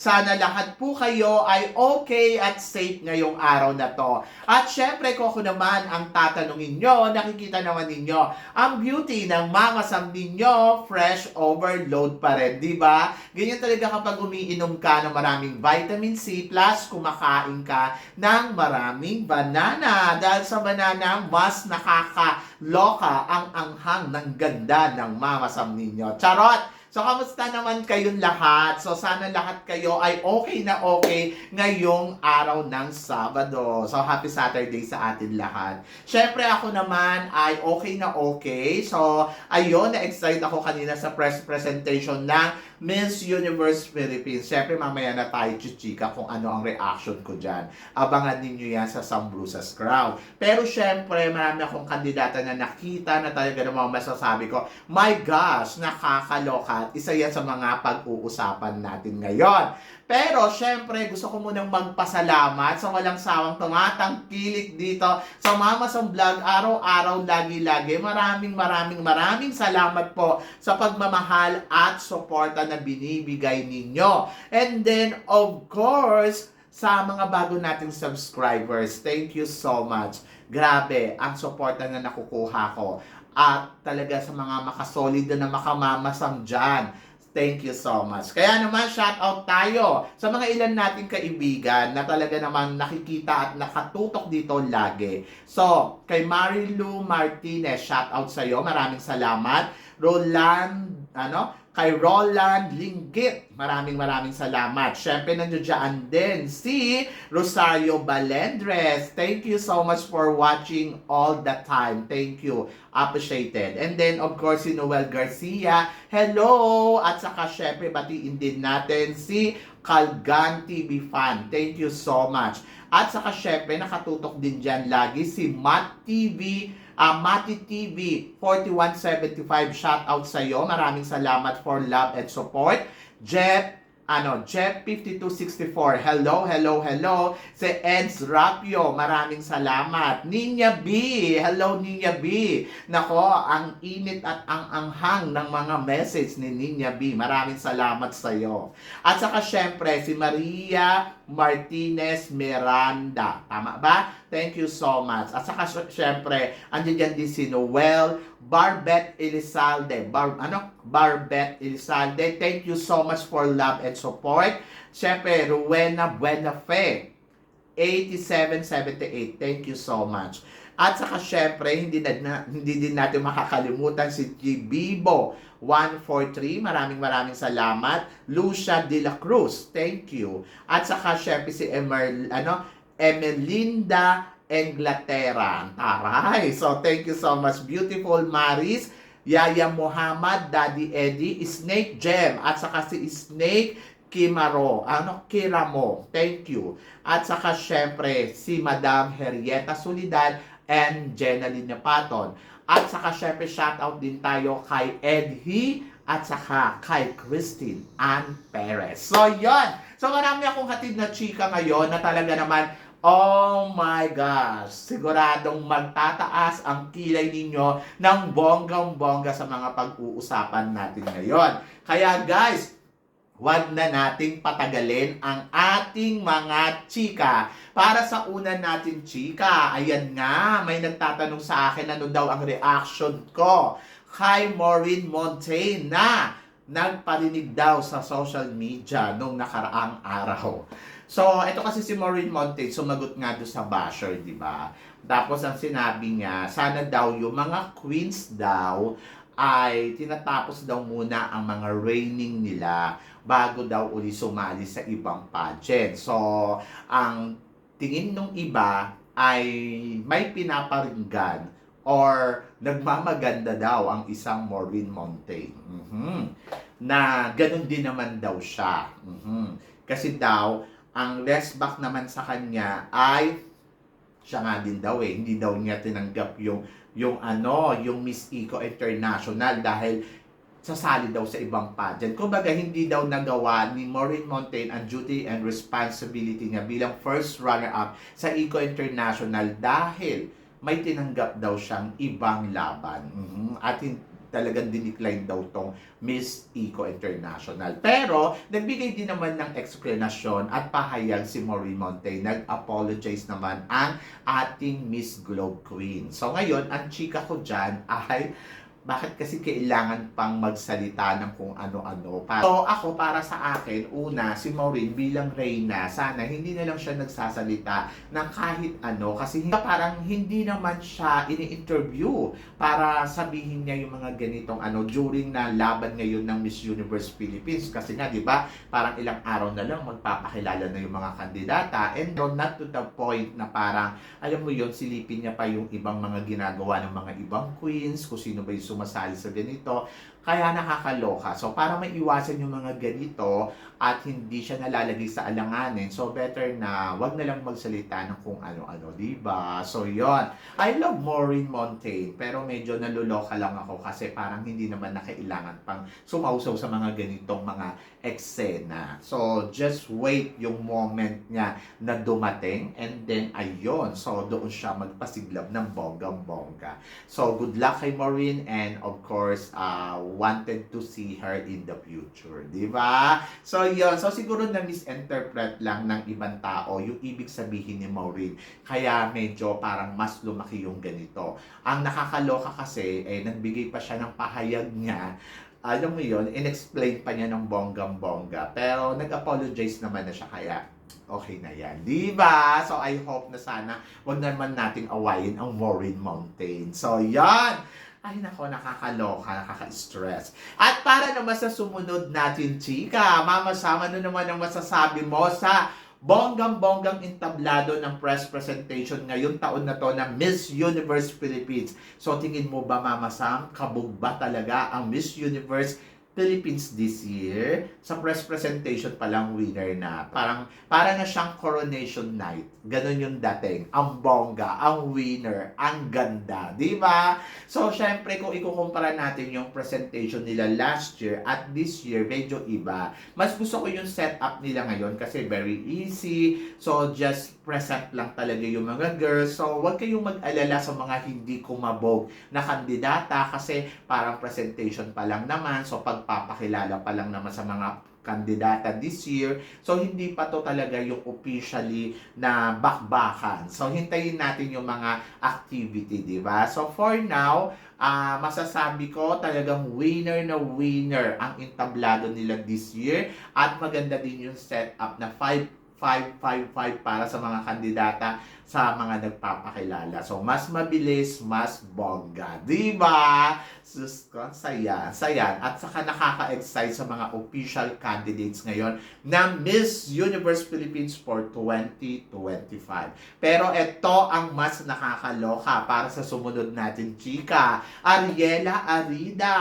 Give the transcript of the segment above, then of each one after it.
Sana lahat po kayo ay okay at safe ngayong araw na to. At syempre, kung ako naman ang tatanungin nyo, nakikita naman ninyo, ang beauty ng Mama Sam ninyo, fresh overload pa rin, di ba? Ganyan talaga kapag umiinom ka ng maraming vitamin C plus kumakain ka ng maraming banana. Dahil sa banana, mas nakakaloka ang anghang ng ganda ng mamasam ninyo. Charot! So, kamusta naman kayong lahat? So, sana lahat kayo ay okay na okay ngayong araw ng Sabado. So, happy Saturday sa atin lahat. Siyempre, ako naman ay okay na okay. So, ayun, na-excite ako kanina sa press presentation ng Miss Universe Philippines. Siyempre, mamaya na tayo chichika kung ano ang reaction ko dyan. Abangan ninyo yan sa Sam Bruce's Crowd. Pero syempre, marami akong kandidata na nakita na talaga namang masasabi ko, my gosh, nakakaloka. Isa yan sa mga pag-uusapan natin ngayon. Pero syempre, gusto ko munang magpasalamat sa walang sawang tumatangkilik dito sa Mama sa Vlog araw-araw, lagi-lagi. Maraming maraming maraming salamat po sa pagmamahal at suporta na binibigay ninyo. And then, of course, sa mga bago nating subscribers, thank you so much. Grabe, ang suporta na nakukuha ko. At talaga sa mga makasolid na makamamasang dyan. Thank you so much. Kaya naman, shout out tayo sa mga ilan nating kaibigan na talaga naman nakikita at nakatutok dito lagi. So, kay Marilu Martinez, shout out sa iyo. Maraming salamat. Roland, ano? Kay Roland Linggit, maraming maraming salamat. Siyempre, nandiyan din si Rosario Balendres. Thank you so much for watching all the time. Thank you. Appreciated. And then, of course, si Noel Garcia. Hello! At saka, syempre, batiin din natin si Kalgan TV Fan. Thank you so much. At saka, syempre, nakatutok din dyan lagi si Matt TV uh, Mati TV 4175 shout out sa iyo. Maraming salamat for love and support. Jeff ano, Jeff 5264. Hello, hello, hello. Si Eds Rapio, maraming salamat. Ninya B, hello Ninya B. Nako, ang init at ang anghang ng mga message ni Ninya B. Maraming salamat sa iyo. At saka syempre si Maria Martinez Miranda. Tama ba? Thank you so much. At saka sy- syempre, andyan dyan din si Noel Barbet Elizalde. Bar, ano? Barbet Elizalde. Thank you so much for love and support. Syempre, Rowena Buenafe. 8778. Thank you so much. At saka syempre, hindi, na, hindi din natin makakalimutan si Gibibo 143. Maraming maraming salamat. Lucia De La Cruz. Thank you. At saka syempre si Emer, ano, Emelinda Englatera. Taray. So, thank you so much. Beautiful Maris. Yaya Muhammad, Daddy Eddie, Snake Gem, at saka si Snake Kimaro, ano, Kiramo, thank you. At saka syempre, si Madam Henrietta Solidad and Jenaline Paton. At saka syempre, shoutout din tayo kay Edhi at saka kay Christine Ann Perez. So, yon. So, marami akong hatid na chika ngayon na talaga naman Oh my gosh! Siguradong magtataas ang kilay ninyo ng bonggang-bongga sa mga pag-uusapan natin ngayon. Kaya guys, Huwag na nating patagalin ang ating mga chika. Para sa una natin chika, ayan nga, may nagtatanong sa akin ano daw ang reaction ko kay Maureen Montaigne na nagparinig daw sa social media nung nakaraang araw. So, ito kasi si Maureen Montaigne, sumagot nga doon sa basher, di ba? Tapos ang sinabi niya, sana daw yung mga queens daw ay tinatapos daw muna ang mga reigning nila bago daw uli sumali sa ibang pageant. So, ang tingin ng iba ay may pinaparinggan or nagmamaganda daw ang isang Maureen Montaigne. Mhm. Na ganun din naman daw siya. Mhm. Kasi daw, ang rest back naman sa kanya ay siya nga din daw eh, hindi daw niya tinanggap yung yung ano, yung Miss Eco International dahil sasali daw sa ibang pageant. Kumbaga, hindi daw nagawa ni Maureen Montaigne ang duty and responsibility niya bilang first runner-up sa Eco International dahil may tinanggap daw siyang ibang laban. Mhm. At talagang dinicline daw tong Miss Eco International. Pero, nagbigay din naman ng explanation at pahayag si Maureen Montaigne. Nag-apologize naman ang ating Miss Globe Queen. So, ngayon, ang chika ko dyan ay bakit kasi kailangan pang magsalita ng kung ano-ano. Pa- So ako para sa akin, una, si Maureen bilang Reyna, sana hindi na lang siya nagsasalita ng kahit ano kasi parang hindi naman siya ini-interview para sabihin niya yung mga ganitong ano during na laban ngayon ng Miss Universe Philippines kasi nga 'di ba parang ilang araw na lang magpapakilala na yung mga kandidata and no, not to the point na parang alam mo yon silipin niya pa yung ibang mga ginagawa ng mga ibang queens kung sino ba yung sumasali sa ganito kaya nakakaloka so para maiwasan yung mga ganito at hindi siya nalalagay sa alanganin so better na wag na lang magsalita ng kung ano-ano di ba so yon I love Maureen Montaigne pero medyo naluloka lang ako kasi parang hindi naman na kailangan pang sumausaw sa mga ganitong mga eksena. So, just wait yung moment niya na dumating and then ayun. So, doon siya magpasiglab ng bonggang-bongga. So, good luck kay Maureen and of course, uh, wanted to see her in the future. Di ba? So, yun. So, siguro na misinterpret lang ng ibang tao yung ibig sabihin ni Maureen. Kaya medyo parang mas lumaki yung ganito. Ang nakakaloka kasi, eh, nagbigay pa siya ng pahayag niya alam mo yun, in-explain pa niya ng bonggang-bongga. Pero nag-apologize naman na siya kaya okay na yan. Di ba? So I hope na sana wag naman nating awayin ang Maureen Mountain. So yan! Ay nako, nakakaloka, nakaka-stress. At para naman sa sumunod natin, chika, mama sama na naman ang masasabi mo sa bonggang-bonggang entablado ng press presentation ngayong taon na to ng Miss Universe Philippines. So tingin mo ba Mama Sam, kabog ba talaga ang Miss Universe Philippines this year? Sa press presentation pa lang winner na. Parang para na siyang coronation night. Ganon yung dating. Ang bongga, ang winner, ang ganda. Di ba? So, syempre, kung ikukumpara natin yung presentation nila last year at this year, medyo iba. Mas gusto ko yung setup nila ngayon kasi very easy. So, just present lang talaga yung mga girls. So, huwag kayong mag-alala sa mga hindi kumabog na kandidata kasi parang presentation pa lang naman. So, pagpapakilala pa lang naman sa mga kandidata this year. So, hindi pa to talaga yung officially na bakbakan. So, hintayin natin yung mga activity, di ba? So, for now, ah masasabi ko talagang winner na winner ang entablado nila this year at maganda din yung setup na 5 555 para sa mga kandidata sa mga nagpapakilala. So, mas mabilis, mas bongga. Di ba? Sus ko, saya. Saya. At saka nakaka-excite sa mga official candidates ngayon ng Miss Universe Philippines for 2025. Pero ito ang mas nakakaloka para sa sumunod natin, chika. Ariela Arida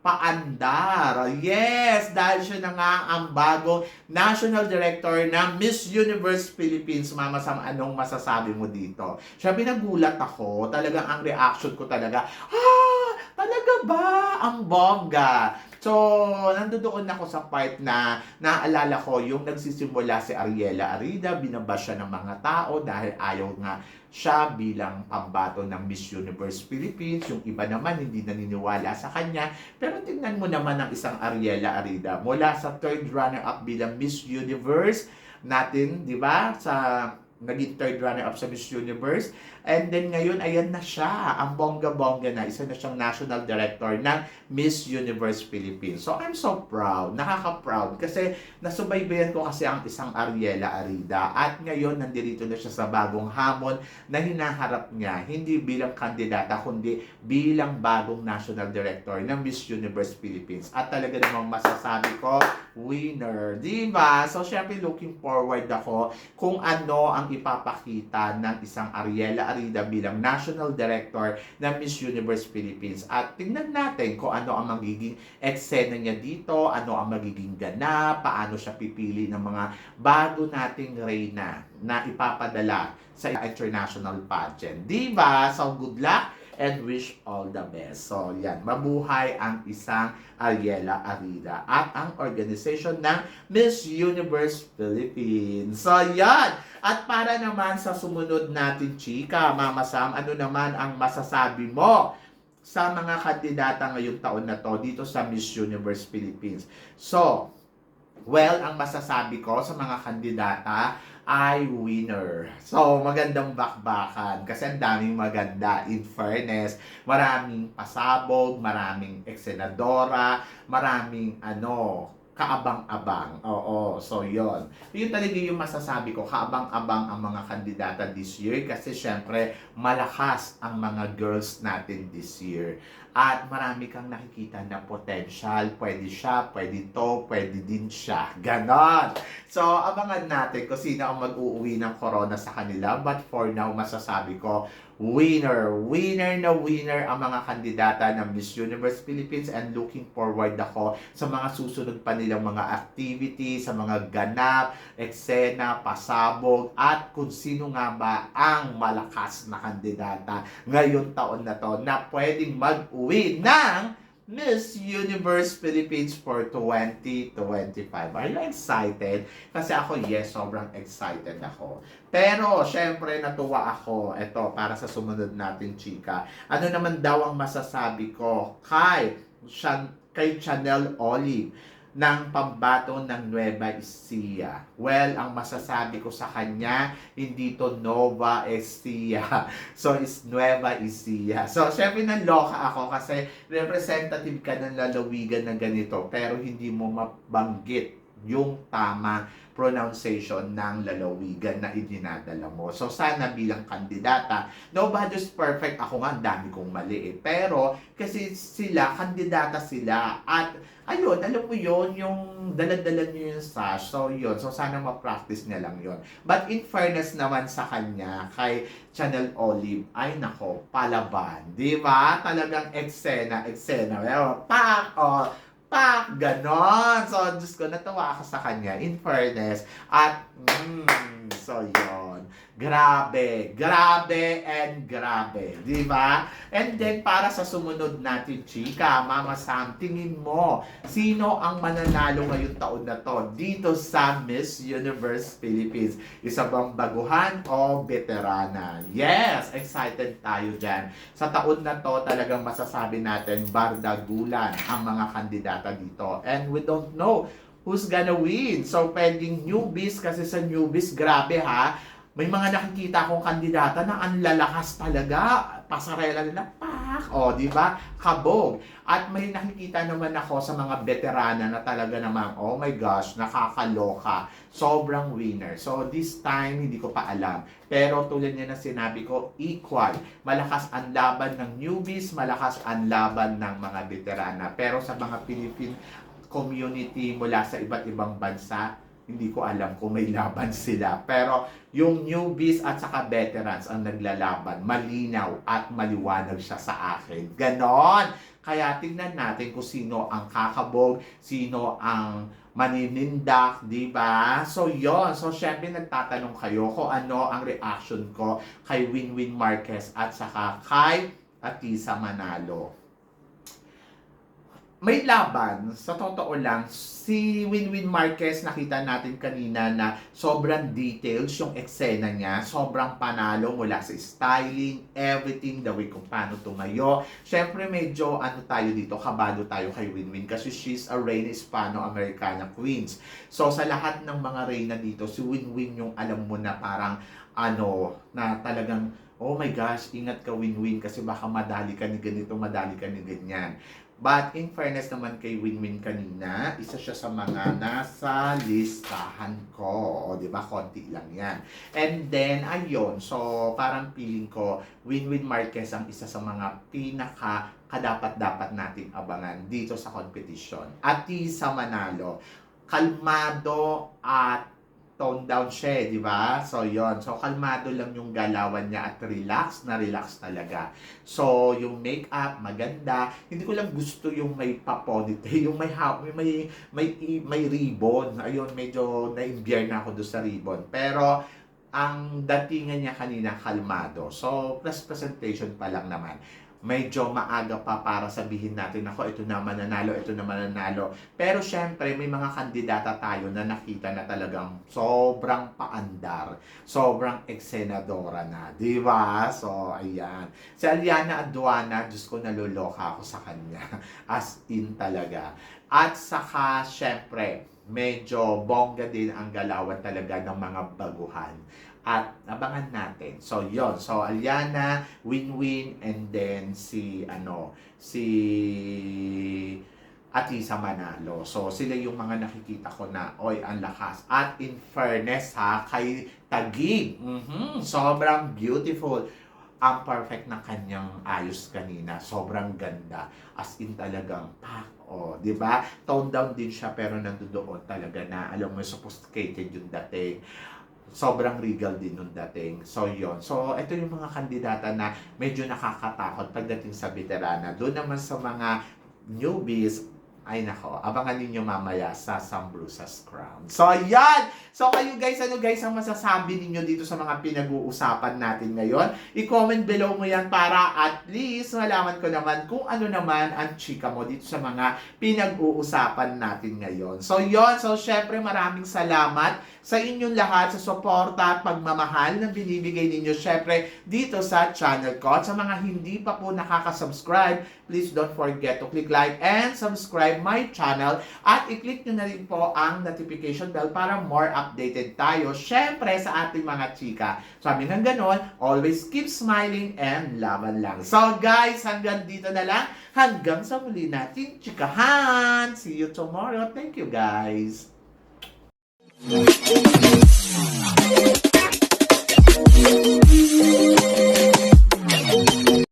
paandar. Yes, dahil siya na nga ang bago National Director ng Miss Universe Philippines. Mama Sam, anong masasabi mo dito? Siya nagulat ako. Talagang ang reaction ko talaga, ah, talaga ba? Ang bongga. So, nandoon ako sa part na naalala ko yung nagsisimula si Ariela Arida, binabash siya ng mga tao dahil ayaw nga siya bilang pambato ng Miss Universe Philippines. Yung iba naman hindi naniniwala sa kanya. Pero tingnan mo naman ang isang Ariela Arida mula sa third runner-up bilang Miss Universe natin, di ba? Sa naging third runner-up sa Miss Universe. And then ngayon, ayan na siya. Ang bongga-bongga na. Isa na siyang national director ng Miss Universe Philippines. So, I'm so proud. Nakaka-proud. Kasi nasubaybayan ko kasi ang isang Ariela Arida. At ngayon, nandito na siya sa bagong hamon na hinaharap niya. Hindi bilang kandidata, kundi bilang bagong national director ng Miss Universe Philippines. At talaga namang masasabi ko, winner. Di ba? So, syempre, looking forward ako kung ano ang ipapakita ng isang Ariela Arida bilang National Director ng Miss Universe Philippines. At tingnan natin kung ano ang magiging eksena niya dito, ano ang magiging ganap, paano siya pipili ng mga bago nating reyna na ipapadala sa international pageant. Di ba? So, good luck and wish all the best. So, yan. Mabuhay ang isang Ariela Arida at ang organization ng Miss Universe Philippines. So, yan. At para naman sa sumunod natin, chika, Mama Sam, ano naman ang masasabi mo sa mga kandidata ngayong taon na to dito sa Miss Universe Philippines? So, well, ang masasabi ko sa mga kandidata ay winner. So, magandang bakbakan kasi ang daming maganda. In fairness, maraming pasabog, maraming eksenadora, maraming ano, kaabang-abang. Oo, so yon. Yun talaga yung masasabi ko, kaabang-abang ang mga kandidata this year kasi syempre malakas ang mga girls natin this year. At marami kang nakikita na potential. Pwede siya, pwede to, pwede din siya. Ganon. So, abangan natin kung sino ang mag-uuwi ng corona sa kanila. But for now, masasabi ko, winner, winner na winner ang mga kandidata ng Miss Universe Philippines and looking forward ako sa mga susunod pa nilang mga activities, sa mga ganap, eksena, pasabog, at kung sino nga ba ang malakas na kandidata ngayon taon na to na pwedeng mag-uwi ng Miss Universe Philippines for 2025. Are you excited? Kasi ako, yes, sobrang excited ako. Pero, syempre, natuwa ako. Ito, para sa sumunod natin, chika. Ano naman daw ang masasabi ko kay, Chan- kay Chanel Olive ng pambato ng Nueva Ecija. Well, ang masasabi ko sa kanya, hindi to Nova Ecija. So, it's Nueva Ecija. So, syempre naloka ako kasi representative ka ng lalawigan na ganito pero hindi mo mabanggit yung tama pronunciation ng lalawigan na idinadala mo. So, sana bilang kandidata, nobody's perfect. Ako nga, dami kong mali eh. Pero, kasi sila, kandidata sila. At, ayun, alam mo yon yung daladala nyo yung sash. So, yun. So, sana ma-practice niya lang yon But, in fairness naman sa kanya, kay Channel Olive, ay nako, palaban. Di ba? Talagang eksena, eksena. Pero, pak! Oh, pak! Ganon! So, Diyos ko, natawa ako sa kanya, in fairness. At, mm, so yon Grabe, grabe, and grabe. Di ba? And then, para sa sumunod natin, chika, Mama Sam, tingin mo, sino ang mananalo ngayong taon na to dito sa Miss Universe Philippines? Isa bang baguhan o veterana? Yes, excited tayo dyan. Sa taon na to, talagang masasabi natin, bardagulan ang mga kandidata dito. And we don't know who's gonna win. So, pwedeng newbies kasi sa newbies, grabe ha. May mga nakikita akong kandidata na ang lalakas talaga. Pasarela nila, pak! O, di ba? Kabog. At may nakikita naman ako sa mga veterana na talaga naman, oh my gosh, nakakaloka. Sobrang winner. So, this time, hindi ko pa alam. Pero tulad niya na sinabi ko, equal. Malakas ang laban ng newbies, malakas ang laban ng mga veterana. Pero sa mga Philippine community mula sa iba't ibang bansa, hindi ko alam kung may laban sila. Pero yung newbies at saka veterans ang naglalaban, malinaw at maliwanag siya sa akin. Ganon! Kaya tingnan natin kung sino ang kakabog, sino ang maninindak, di ba? So, yon So, syempre nagtatanong kayo kung ano ang reaction ko kay Winwin Marquez at saka kay Atisa Manalo may laban, sa totoo lang, si Winwin Marquez nakita natin kanina na sobrang details yung eksena niya, sobrang panalo mula sa styling, everything, the way kung paano tumayo. Siyempre medyo ano tayo dito, kabado tayo kay Winwin kasi she's a Reina Hispano-Americana Queens. So sa lahat ng mga Reina dito, si Winwin yung alam mo na parang ano, na talagang oh my gosh, ingat ka win-win kasi baka madali ka ni ganito, madali ka ni ganyan. But in fairness naman kay Winwin kanina, isa siya sa mga nasa listahan ko. O, di ba? Konti lang yan. And then, ayun. So, parang feeling ko, Winwin Marquez ang isa sa mga pinaka kadapat-dapat nating abangan dito sa competition. At sa Manalo, kalmado at tone down siya, eh, di ba? So, yon So, kalmado lang yung galawan niya at relax na relax talaga. So, yung makeup, maganda. Hindi ko lang gusto yung may paponite, yung may, may, may, may, may ribbon. Ayun, medyo na na ako doon sa ribbon. Pero, ang datingan niya kanina kalmado. So, plus presentation pa lang naman. Medyo maaga pa para sabihin natin, ako, ito na mananalo, ito na mananalo. Pero syempre, may mga kandidata tayo na nakita na talagang sobrang paandar, sobrang eksenadora na, di ba? So, ayan. Si Aliana Aduana, Diyos ko, naluloka ako sa kanya. As in talaga. At saka, syempre, medyo bongga din ang galawan talaga ng mga baguhan. At abangan natin. So, yon So, Aliana, Win-Win, and then si, ano, si Atisa Manalo. So, sila yung mga nakikita ko na, oy, ang lakas. At in fairness ha, kay Tagig, mhm, sobrang beautiful. Ang perfect ng kanyang ayos kanina. Sobrang ganda. As in talagang, pak, oh, di ba? Tone down din siya pero nandoon talaga na, alam mo, sophisticated yung dating sobrang regal din nung dating. So, yon So, ito yung mga kandidata na medyo nakakatakot pagdating sa veterana. Doon naman sa mga newbies, ay nako, abangan ninyo mamaya sa Sam Bruce's Crown. So, yan! So, kayo guys, ano guys ang masasabi ninyo dito sa mga pinag-uusapan natin ngayon? I-comment below mo yan para at least malaman ko naman kung ano naman ang chika mo dito sa mga pinag-uusapan natin ngayon. So, yon So, syempre, maraming salamat sa inyong lahat sa suporta at pagmamahal na binibigay ninyo syempre dito sa channel ko. At sa mga hindi pa po nakaka-subscribe, please don't forget to click like and subscribe my channel at i-click nyo na rin po ang notification bell para more updated tayo syempre sa ating mga chika. Sabi ng ganon, always keep smiling and laban lang. So guys, hanggang dito na lang. Hanggang sa muli natin chikahan. See you tomorrow. Thank you guys. Thank you.